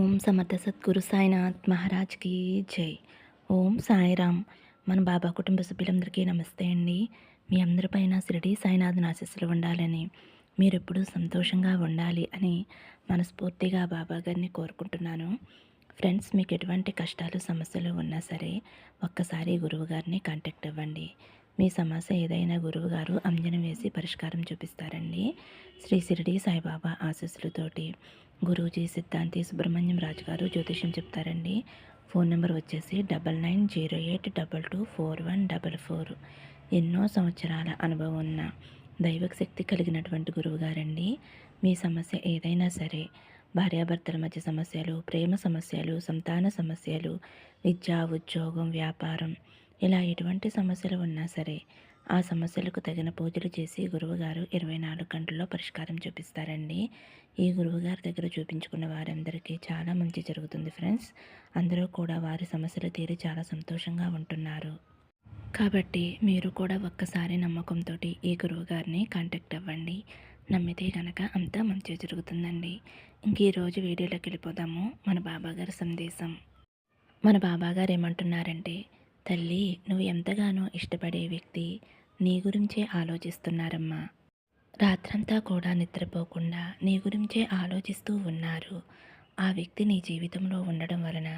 ఓం సమర్థ సద్గురు సాయినాథ్ మహారాజ్కి జై. ఓం సాయిరామ్. మన బాబా కుటుంబ సభ్యులందరికీ నమస్తే అండి. మీ అందరిపైన షిరిడి సాయినాథ్ ఆశీస్సులు ఉండాలని మీరు ఎప్పుడూ సంతోషంగా ఉండాలి అని మనస్ఫూర్తిగా బాబా గారిని కోరుకుంటున్నాను. ఫ్రెండ్స్ మీకు ఎటువంటి కష్టాలు సమస్యలు ఉన్నా సరే ఒక్కసారి గురువు గారిని కాంటాక్ట్ అవ్వండి. మీ సమస్య ఏదైనా గురువుగారు అంజనం వేసి పరిష్కారం చూపిస్తారండి. శ్రీ షిరిడి సాయిబాబా ఆశీస్సులతోటి. గురూజీ సిద్ధాంతి సుబ్రహ్మణ్యం రాజు గారు జ్యోతిష్యం చెప్తారండి. ఫోన్ నెంబర్ వచ్చేసి double nine zero eight double two four one double four. ఎన్నో సంవత్సరాల అనుభవం ఉన్న దైవక శక్తి కలిగినటువంటి గురువు గారండి మీ సమస్య ఏదైనా సరే భార్యాభర్తల మధ్య సమస్యలు ప్రేమ సమస్యలు సంతాన సమస్యలు విద్య ఉద్యోగం వ్యాపారం ఇలా ఎటువంటి సమస్యలు ఉన్నా సరే ఆ సమస్యలకు తగిన పూజలు చేసి గురువుగారు ఇరవై నాలుగు గంటల్లో పరిష్కారం చూపిస్తారండి. ఈ గురువుగారి దగ్గర చూపించుకున్న వారందరికీ చాలా మంచి జరుగుతుంది ఫ్రెండ్స్. అందరూ కూడా వారి సమస్యలు తీరి చాలా సంతోషంగా ఉంటున్నారు. కాబట్టి మీరు కూడా ఒక్కసారి నమ్మకంతో ఈ గురువుగారిని కాంటాక్ట్ అవ్వండి. నమ్మితే కనుక అంతా మంచి జరుగుతుందండి. ఇంక ఈరోజు వీడియోలోకి వెళ్ళిపోదాము. మన బాబాగారి సందేశం. మన బాబాగారు ఏమంటున్నారంటే తల్లి నువ్వు ఎంతగానో ఇష్టపడే వ్యక్తి. నీ గురించే ఆలోచిస్తున్నారమ్మా. రాత్రంతా కూడా నిద్రపోకుండా నీ గురించే ఆలోచిస్తూ ఉన్నారు. ఆ వ్యక్తి నీ జీవితంలో ఉండడం వలన.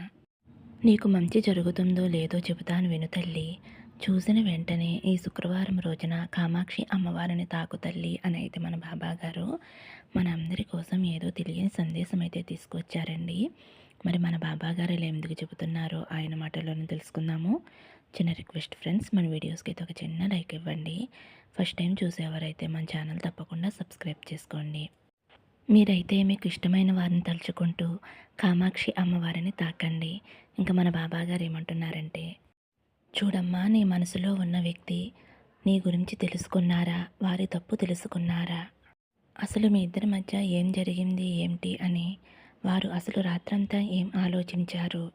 నీకు మంచి జరుగుతుందో లేదో చెబుతాను విను తల్లి. చూసిన వెంటనే ఈ శుక్రవారం రోజున కామాక్షి అమ్మవారిని తాకు తల్లి అని అయితే మన బాబాగారు మన అందరి కోసం ఏదో తెలియని సందేశం అయితే తీసుకొచ్చారండి. మరి మన బాబా గారు ఇలా ఎందుకు చెబుతున్నారో ఆయన మాటల్లోనే తెలుసుకుందాము. చిన్న రిక్వెస్ట్ ఫ్రెండ్స్ మన వీడియోస్కి అయితే ఒక చిన్న లైక్ ఇవ్వండి. ఫస్ట్ టైం చూసేవారైతే మన ఛానల్ తప్పకుండా సబ్స్క్రైబ్ చేసుకోండి. మీరైతే మీకు ఇష్టమైన వారిని తలుచుకుంటూ కామాక్షి అమ్మవారిని తాకండి. ఇంకా మన బాబా గారు ఏమంటున్నారంటే చూడమ్మా నీ మనసులో ఉన్న వ్యక్తి నీ గురించి తెలుసుకున్నారా? వారి తప్పు తెలుసుకున్నారా? అసలు మీ ఇద్దరి మధ్య ఏం జరిగింది? ఏమిటి అని వారు అసలు రాత్రంతా ఏం ఆలోచించారు?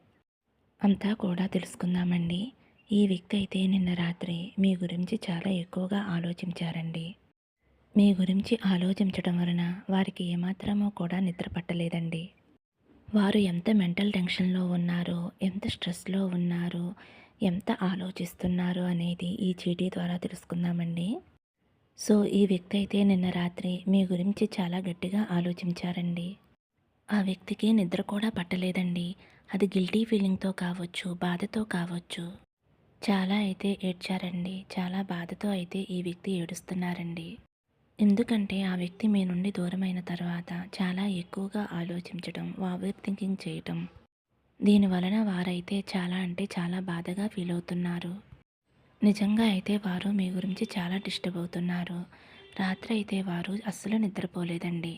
అంతా కూడా తెలుసుకుందామండి. ఈ వ్యక్తి అయితే నిన్న రాత్రి మీ గురించి చాలా ఎక్కువగా ఆలోచించారండి. మీ గురించి ఆలోచించడం వలన వారికి ఏమాత్రమో కూడా నిద్ర పట్టలేదండి. వారు ఎంత మెంటల్ టెన్షన్లో ఉన్నారో ఎంత స్ట్రెస్లో ఉన్నారో ఎంత ఆలోచిస్తున్నారో అనేది ఈ చీటీ ద్వారా తెలుసుకుందామండి. సో ఈ వ్యక్తి అయితే నిన్న రాత్రి మీ గురించి చాలా గట్టిగా ఆలోచించారండి. ఆ వ్యక్తికి నిద్ర కూడా పట్టలేదండి. అది గిల్టీ ఫీలింగ్తో కావచ్చు బాధతో కావచ్చు. చాలా అయితే ఏడ్చారండి. చాలా బాధతో అయితే ఈ వ్యక్తి ఏడుస్తున్నారండి. ఎందుకంటే ఆ వ్యక్తి మీ నుండి దూరమైన తర్వాత చాలా ఎక్కువగా ఆలోచించడం ఓవర్ థింకింగ్ చేయటం. దీని వలన వారైతే చాలా అంటే చాలా బాధగా ఫీల్ అవుతున్నారు. నిజంగా అయితే వారు మీ గురించి చాలా డిస్టర్బ్ అవుతున్నారు. రాత్రి అయితే వారు అస్సలు నిద్రపోలేదండి.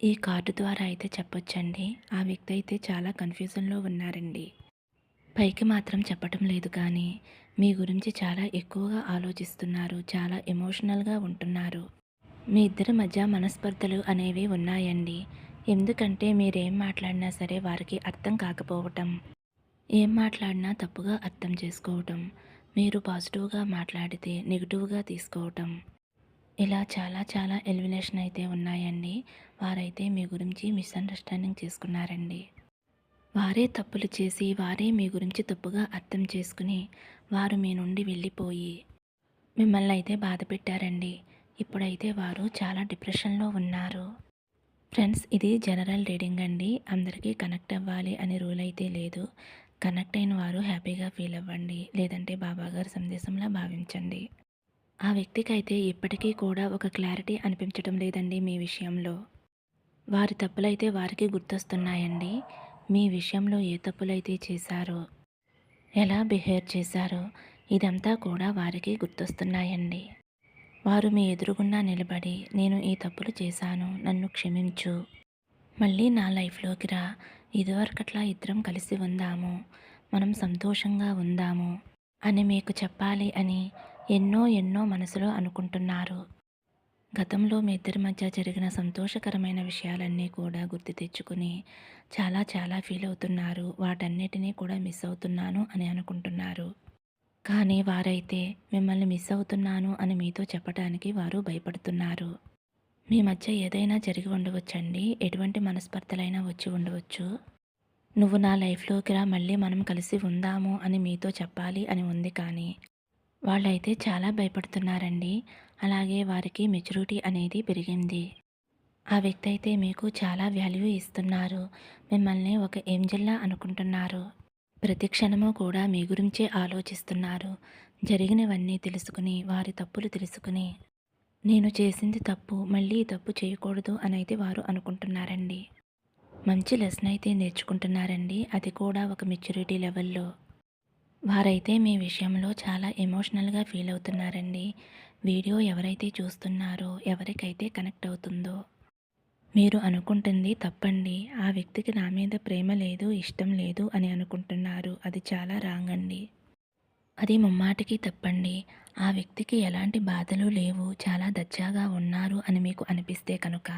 ఈ కార్డు ద్వారా అయితే చెప్పొచ్చండి. ఆ వ్యక్తి అయితే చాలా కన్ఫ్యూజన్లో ఉన్నారండి. పైకి మాత్రం చెప్పటం లేదు కానీ మీ గురించి చాలా ఎక్కువగా ఆలోచిస్తున్నారు చాలా ఎమోషనల్గా ఉంటున్నారు. మీ ఇద్దరి మధ్య మనస్పర్ధలు అనేవి ఉన్నాయండి. ఎందుకంటే మీరేం మాట్లాడినా సరే వారికి అర్థం కాకపోవటం ఏం మాట్లాడినా తప్పుగా అర్థం చేసుకోవటం మీరు పాజిటివ్గా మాట్లాడితే నెగిటివ్గా తీసుకోవటం ఇలా చాలా చాలా ఎలిమినేషన్ అయితే ఉన్నాయండి. వారైతే మీ గురించి మిస్అండర్స్టాండింగ్ చేసుకున్నారండి. వారే తప్పులు చేసి వారే మీ గురించి తప్పుగా అర్థం చేసుకుని వారు మీ నుండి వెళ్ళిపోయి మిమ్మల్ని అయితే బాధ పెట్టారండి. ఇప్పుడైతే వారు చాలా డిప్రెషన్లో ఉన్నారు. ఫ్రెండ్స్ ఇది జనరల్ రీడింగ్ అండి. అందరికీ కనెక్ట్ అవ్వాలి అనే రూల్ అయితే లేదు. కనెక్ట్ అయిన వారు హ్యాపీగా ఫీల్ అవ్వండి. లేదంటే బాబాగారు సందేశంలా భావించండి. ఆ వ్యక్తికైతే ఇప్పటికీ కూడా ఒక క్లారిటీ అనిపించడం లేదండి మీ విషయంలో. వారి తప్పులైతే వారికి గుర్తొస్తున్నాయండి. మీ విషయంలో ఏ తప్పులైతే చేశారో ఎలా బిహేవ్ చేశారో ఇదంతా కూడా వారికి గుర్తొస్తున్నాయండి. వారు మీ ఎదురుగుండా నిలబడి నేను ఈ తప్పులు చేశాను నన్ను క్షమించు. మళ్ళీ నా లైఫ్లోకి రా. ఇదివరకట్లా ఇద్దరం కలిసి ఉందాము. మనం సంతోషంగా ఉందాము అని మీకు చెప్పాలి అని ఎన్నో ఎన్నో మనసులో అనుకుంటున్నారు. గతంలో మీ ఇద్దరి మధ్య జరిగిన సంతోషకరమైన విషయాలన్నీ కూడా గుర్తు తెచ్చుకుని చాలా చాలా ఫీల్ అవుతున్నారు. వాటన్నిటినీ కూడా మిస్ అవుతున్నాను అని అనుకుంటున్నారు. కానీ వారైతే మిమ్మల్ని మిస్ అవుతున్నాను అని మీతో చెప్పడానికి వారు భయపడుతున్నారు. మీ మధ్య ఏదైనా జరిగి ఉండవచ్చండి. ఎటువంటి మనస్పర్ధలైనా వచ్చి ఉండవచ్చు. నువ్వు నా లైఫ్లోకి రా మళ్ళీ మనం కలిసి ఉందాము అని మీతో చెప్పాలి అని ఉంది కానీ వాళ్ళైతే చాలా భయపడుతున్నారండి. అలాగే వారికి మెచ్యూరిటీ అనేది పెరిగింది. ఆ వ్యక్తి అయితే మీకు చాలా వాల్యూ ఇస్తున్నారు. మిమ్మల్ని ఒక ఏంజిల్లా అనుకుంటున్నారు. ప్రతి క్షణము కూడా మీ గురించే ఆలోచిస్తున్నారు. జరిగినవన్నీ తెలుసుకుని వారి తప్పులు తెలుసుకుని. నేను చేసింది తప్పు మళ్ళీ తప్పు చేయకూడదు అని అయితే వారు అనుకుంటున్నారండి. మంచి లెసన్ అయితే నేర్చుకుంటున్నారండి. అది కూడా ఒక మెచ్యూరిటీ లెవెల్లో. వారైతే మీ విషయంలో చాలా ఎమోషనల్గా ఫీల్ అవుతున్నారండి. వీడియో ఎవరైతే చూస్తున్నారో ఎవరికైతే కనెక్ట్ అవుతుందో. మీరు అనుకుంటుంది తప్పండి. ఆ వ్యక్తికి నా మీద ప్రేమ లేదు ఇష్టం లేదు అని అనుకుంటున్నారు. అది చాలా రాంగ్ అండి. అది ముమ్మాటికి తప్పండి. ఆ వ్యక్తికి ఎలాంటి బాధలు లేవు చాలా దచ్చాగా ఉన్నారు అని మీకు అనిపిస్తే కనుక.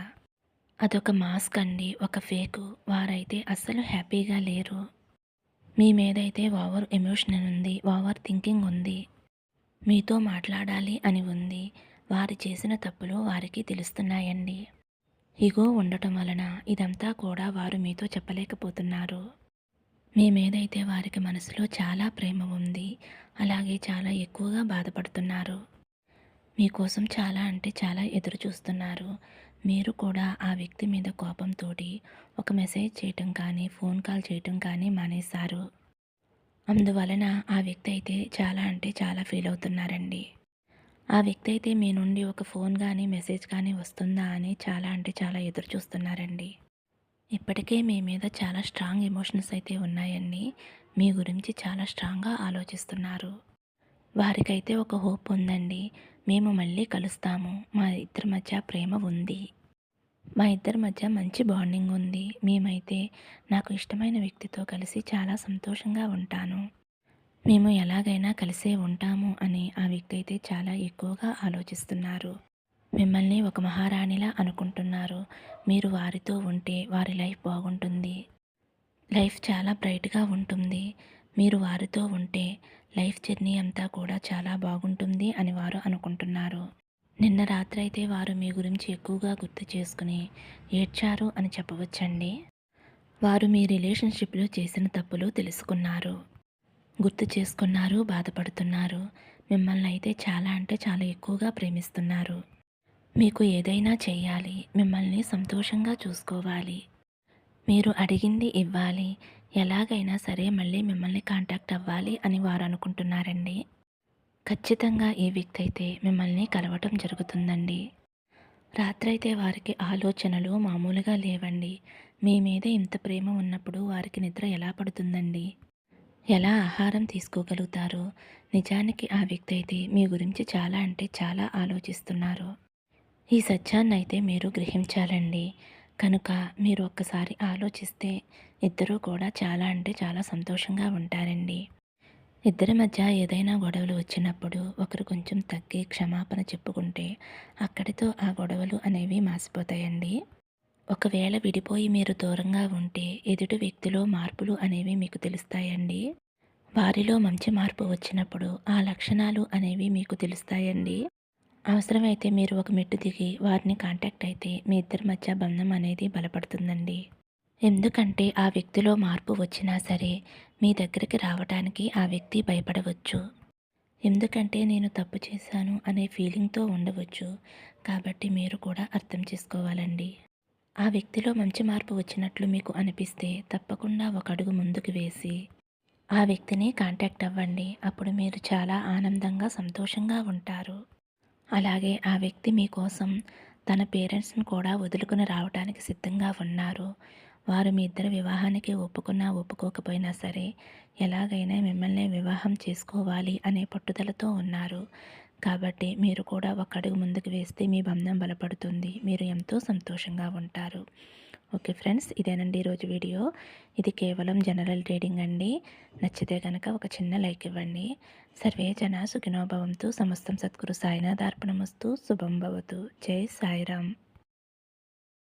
అదొక మాస్క్ అండి. ఒక ఫేకు. వారైతే అస్సలు హ్యాపీగా లేరు. మీ మీదైతే ఓవర్ ఎమోషన్ ఉంది ఓవర్ థింకింగ్ ఉంది మీతో మాట్లాడాలి అని ఉంది. వారు చేసిన తప్పులు వారికి తెలుస్తున్నాయండి. ఇగో ఉండటం వలన ఇదంతా కూడా వారు మీతో చెప్పలేకపోతున్నారు. మీ మీదైతే వారికి మనసులో చాలా ప్రేమ ఉంది. అలాగే చాలా ఎక్కువగా బాధపడుతున్నారు. మీకోసం చాలా అంటే చాలా ఎదురు చూస్తున్నారు మీరు కూడా ఆ వ్యక్తి మీద కోపంతో ఒక మెసేజ్ చేయటం కానీ ఫోన్ కాల్ చేయటం కానీ మానేశారు. అందువలన ఆ వ్యక్తి అయితే చాలా అంటే చాలా ఫీల్ అవుతున్నారండి. ఆ వ్యక్తి అయితే మీ నుండి ఒక ఫోన్ కానీ మెసేజ్ కానీ వస్తుందా అని చాలా అంటే చాలా ఎదురు చూస్తున్నారండి. ఇప్పటికే మీ మీద చాలా స్ట్రాంగ్ ఎమోషన్స్ అయితే ఉన్నాయండి. మీ గురించి చాలా స్ట్రాంగ్గా ఆలోచిస్తున్నారు. వారికైతే ఒక హోప్ ఉందండి. మేము మళ్ళీ కలుస్తాము. మా ఇద్దరి మధ్య ప్రేమ ఉంది. మా ఇద్దరి మధ్య మంచి బాండింగ్ ఉంది. మేమైతే నాకు ఇష్టమైన వ్యక్తితో కలిసి చాలా సంతోషంగా ఉంటాను. మేము ఎలాగైనా కలిసే ఉంటాము అని ఆ వ్యక్తి అయితే చాలా ఎక్కువగా ఆలోచిస్తున్నారు. మిమ్మల్ని ఒక మహారాణిలా అనుకుంటున్నారు. మీరు వారితో ఉంటే వారి లైఫ్ బాగుంటుంది. లైఫ్ చాలా బ్రైట్గా ఉంటుంది. మీరు వారితో ఉంటే లైఫ్ జర్నీ అంతా కూడా చాలా బాగుంటుంది అని వారు అనుకుంటున్నారు. నిన్న రాత్రి అయితే వారు మీ గురించి ఎక్కువగా గుర్తు చేసుకుని ఏడ్చారు అని చెప్పవచ్చండి. వారు మీ రిలేషన్షిప్లో చేసిన తప్పులు తెలుసుకున్నారు. గుర్తు చేసుకున్నారు బాధపడుతున్నారు. మిమ్మల్ని అయితే చాలా అంటే చాలా ఎక్కువగా ప్రేమిస్తున్నారు. మీకు ఏదైనా చేయాలి మిమ్మల్ని సంతోషంగా చూసుకోవాలి. మీరు అడిగింది ఇవ్వాలి ఎలాగైనా సరే మళ్ళీ మిమ్మల్ని కాంటాక్ట్ అవ్వాలి అని వారు అనుకుంటున్నారండి ఖచ్చితంగా ఈ వ్యక్తి అయితే మిమ్మల్ని కలవటం జరుగుతుందండి. రాత్రైతే వారికి ఆలోచనలు మామూలుగా లేవండి. మీ మీద ఇంత ప్రేమ ఉన్నప్పుడు వారికి నిద్ర ఎలా పడుతుందండి? ఎలా ఆహారం తీసుకోగలుగుతారో? నిజానికి ఆ వ్యక్తి అయితే మీ గురించి చాలా అంటే చాలా ఆలోచిస్తున్నారు. ఈ సత్యాన్ని అయితే మీరు గ్రహించాలండి. కనుక మీరు ఒక్కసారి ఆలోచిస్తే ఇద్దరూ కూడా చాలా అంటే చాలా సంతోషంగా ఉంటారండి. ఇద్దరి మధ్య ఏదైనా గొడవలు వచ్చినప్పుడు ఒకరు కొంచెం తగ్గి క్షమాపణ చెప్పుకుంటే అక్కడితో ఆ గొడవలు అనేవి మాసిపోతాయండి. ఒకవేళ విడిపోయి మీరు దూరంగా ఉంటే ఎదుటి వ్యక్తిలో మార్పులు అనేవి మీకు తెలుస్తాయండి. వారిలో మంచి మార్పు వచ్చినప్పుడు ఆ లక్షణాలు అనేవి మీకు తెలుస్తాయండి. అవసరమైతే మీరు ఒక మెట్టు దిగి వారిని కాంటాక్ట్ అయితే మీ ఇద్దరి మధ్య బంధం అనేది బలపడుతుందండి. ఎందుకంటే ఆ వ్యక్తిలో మార్పు వచ్చినా సరే మీ దగ్గరికి రావడానికి ఆ వ్యక్తి భయపడవచ్చు. ఎందుకంటే నేను తప్పు చేశాను అనే ఫీలింగ్తో ఉండవచ్చు. కాబట్టి మీరు కూడా అర్థం చేసుకోవాలండి. ఆ వ్యక్తిలో మంచి మార్పు వచ్చినట్లు మీకు అనిపిస్తే తప్పకుండా ఒక అడుగు ముందుకు వేసి ఆ వ్యక్తిని కాంటాక్ట్ అవ్వండి. అప్పుడు మీరు చాలా ఆనందంగా సంతోషంగా ఉంటారు. అలాగే ఆ వ్యక్తి మీకోసం తన పేరెంట్స్ని కూడా వదులుకుని రావడానికి సిద్ధంగా ఉన్నారు. వారు మీ ఇద్దరు వివాహానికి ఒప్పుకున్నా ఒప్పుకోకపోయినా సరే ఎలాగైనా మిమ్మల్ని వివాహం చేసుకోవాలి అనే పట్టుదలతో ఉన్నారు. కాబట్టి మీరు కూడా ఒక అడుగు ముందుకు వేస్తే మీ బంధం బలపడుతుంది. మీరు ఎంతో సంతోషంగా ఉంటారు. ఓకే ఫ్రెండ్స్ ఇదేనండి ఈరోజు వీడియో. ఇది కేవలం జనరల్ రీడింగ్ అండి. నచ్చితే కనుక ఒక చిన్న లైక్ ఇవ్వండి. సర్వే జన సుఖినోభవంతు సమస్తం సద్గురు సాయినాథార్పణమస్తు శుభం భవతు. జై సాయిరామ్.